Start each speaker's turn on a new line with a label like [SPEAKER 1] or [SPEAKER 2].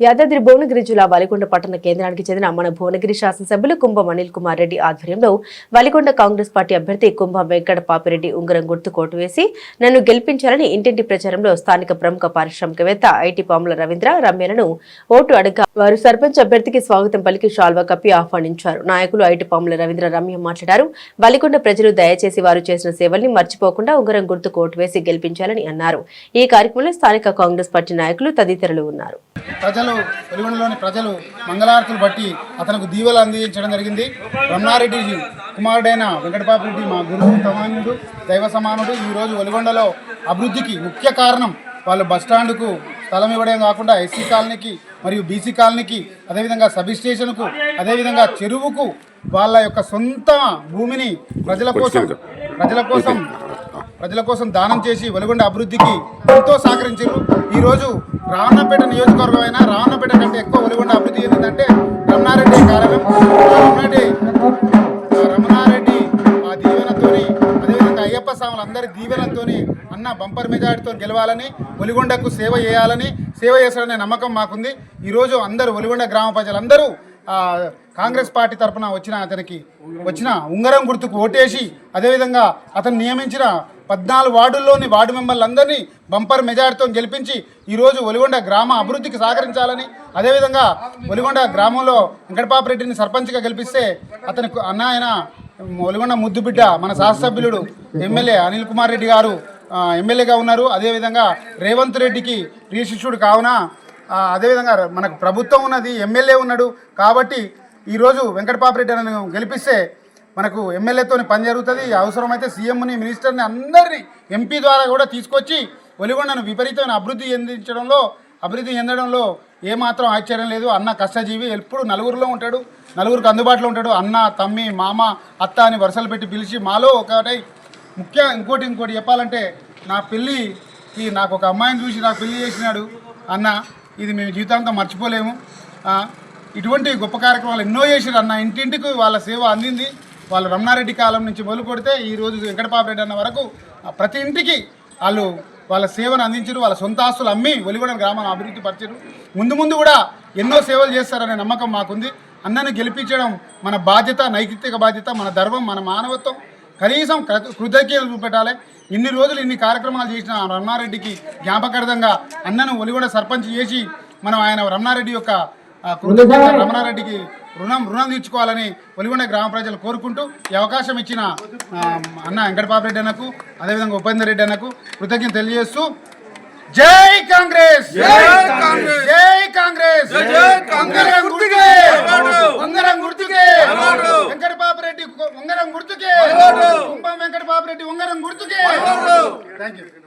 [SPEAKER 1] యాదాద్రి భువనగిరి జిల్లా వలిగొండ పట్టణ కేంద్రానికి చెందిన మన భువనగిరి శాసనసభ్యులు కుంభం అనిల్ కుమార్ రెడ్డి ఆధ్వర్యంలో వలికొండ కాంగ్రెస్ పార్టీ అభ్యర్థి కుంభం వెంకట పాపిరెడ్డి ఉంగరం గుర్తు కోటు వేసి నన్ను గెలిపించాలని ఇంటింటి ప్రచారంలో స్థానిక ప్రముఖ పారిశ్రామికవేత్త ఐటీ పాముల రవీంద్ర రమ్యలను ఓటు అడగా వారు సర్పంచ్ అభ్యర్థికి స్వాగతం పలికి షాల్వా కప్పి ఆహ్వానించారు. నాయకులు ఐటీ పాముల రవీంద్ర రమ్య మాట్లాడారు. వలికొండ ప్రజలు దయచేసి వారు చేసిన సేవల్ని మర్చిపోకుండా ఉంగరం గుర్తు కోటు వేసి గెలిపించాలని అన్నారు. ఈ కార్యక్రమంలో స్థానిక కాంగ్రెస్ పార్టీ నాయకులు తదితరులు ఉన్నారు.
[SPEAKER 2] ప్రజలు వెలుగొండలోని ప్రజలు మంగళారతులు బట్టి అతనికి దీవెలు అందించడం జరిగింది. రమణారెడ్డి కుమారుడైన వెంకటపాపిరెడ్డి మా గురువు సమానుడు దైవ సమానుడు. ఈరోజు వెలుగొండలో అభివృద్ధికి ముఖ్య కారణం వాళ్ళు బస్టాండ్కు స్థలం ఇవ్వడం కాకుండా ఎస్సీ కాలనీకి మరియు బీసీ కాలనీకి అదేవిధంగా సబ్ స్టేషన్కు అదేవిధంగా చెరువుకు వాళ్ళ యొక్క సొంత భూమిని ప్రజల కోసం ప్రజల కోసం ప్రజల కోసం దానం చేసి వెలుగొండ అభివృద్ధికి ఎంతో సహకరించారు. ఈరోజు రావణపేట నియోజకవర్గం అయినా కంటే ఎక్కువ ఒలిగొండ అభివృద్ధి చెందిందంటే రమణారెడ్డి కారణం. రమణారెడ్డి రమణారెడ్డి ఆ దీవెనతోని అదేవిధంగా అయ్యప్ప స్వాములు అందరి దీవెనతోని అన్న బంపర్ మెజార్టీతో గెలవాలని ఒలిగొండకు సేవ చేయాలని సేవ చేస్తాడనే నమ్మకం మాకుంది. ఈరోజు అందరూ ఒలిగొండ గ్రామ ప్రజలందరూ కాంగ్రెస్ పార్టీ తరఫున వచ్చిన అతనికి వచ్చిన ఉంగరం గుర్తుకు ఓటేసి అదేవిధంగా అతను నియమించిన పద్నాలుగు వార్డుల్లోని వార్డు మెంబర్లందరినీ బంపర్ మెజార్టీతో గెలిపించి ఈరోజు ఒలిగొండ గ్రామ అభివృద్ధికి సహకరించాలని అదేవిధంగా ఒలిగొండ గ్రామంలో వెంకటపాపరెడ్డిని సర్పంచ్గా గెలిపిస్తే అతనికి అన్న ఆయన ఒలిగొండ ముద్దుబిడ్డ మన శాసనసభ్యులుడు ఎమ్మెల్యే అనిల్ కుమార్ రెడ్డి గారు ఎమ్మెల్యేగా ఉన్నారు. అదేవిధంగా రేవంత్ రెడ్డికి రీశిష్యుడు కావున అదేవిధంగా మనకు ప్రభుత్వం ఉన్నది ఎమ్మెల్యే ఉన్నాడు. కాబట్టి ఈరోజు వెంకటపాపరెడ్డి అని గెలిపిస్తే మనకు ఎమ్మెల్యేతో పని జరుగుతుంది. అవసరమైతే సీఎంని మినిస్టర్ని అందరినీ ఎంపీ ద్వారా కూడా తీసుకొచ్చి ఒలిగొండను విపరీతమైన అభివృద్ధి చెందించడంలో అభివృద్ధి చెందడంలో ఏమాత్రం ఆశ్చర్యం లేదు. అన్న కష్టజీవి ఎప్పుడు నలుగురిలో ఉంటాడు నలుగురికి అందుబాటులో ఉంటాడు. అన్న తమ్మి మామ అత్త అని వరుసలు పెట్టి పిలిచి మాలో ఒకటై ముఖ్య ఇంకోటి ఇంకోటి చెప్పాలంటే నా పెళ్ళికి నాకు ఒక అమ్మాయిని చూసి నాకు పెళ్ళి చేసినాడు అన్న ఇది మేము జీవితాంతం మర్చిపోలేము. ఇటువంటి గొప్ప కార్యక్రమాలు ఎన్నో చేసిరు అన్న. ఇంటింటికి వాళ్ళ సేవ అందింది. వాళ్ళు రమణారెడ్డి కాలం నుంచి మొదలు కొడితే ఈ రోజు వెంకటపాపరెడ్డి అన్న వరకు ప్రతి ఇంటికి వాళ్ళు వాళ్ళ సేవను అందించారు వాళ్ళ సొంత ఆస్తులు అమ్మి ఒలిగొండ గ్రామాన్ని అభివృద్ధి పరిచారు. ముందు ముందు కూడా ఎన్నో సేవలు చేస్తారనే నమ్మకం మాకుంది. అన్నను గెలిపించడం మన బాధ్యత నైతిక బాధ్యత మన ధర్మం మన మానవత్వం. కనీసం కృ- కృతజ్ఞతలు చూపెట్టాలి. ఇన్ని రోజులు ఇన్ని కార్యక్రమాలు చేసిన రమణారెడ్డికి జ్ఞాపకార్థంగా అన్నను ఒలిగొండ సర్పంచ్ చేసి మనం ఆయన రమణారెడ్డి యొక్క రమణారెడ్డికి రుణం రుణం తీర్చుకోవాలని ఒలిగొండ గ్రామ ప్రజలు కోరుకుంటూ ఈ అవకాశం ఇచ్చిన అన్న వెంకటపాపరెడ్డి అన్నకు అదేవిధంగా ఉపేందర్ రెడ్డి అన్నకు కృతజ్ఞత తెలియజేస్తూ జై కాంగ్రెస్! జై కాంగ్రెస్! జై కాంగ్రెస్! ఉంగరం గుర్తుకే! ఉంగరం గుర్తుకే! వెంకటపాపరెడ్డి ఉంగరం గుర్తుకే! కుంభం వెంకటపాపరెడ్డి ఉంగరం గుర్తుకే! Thank you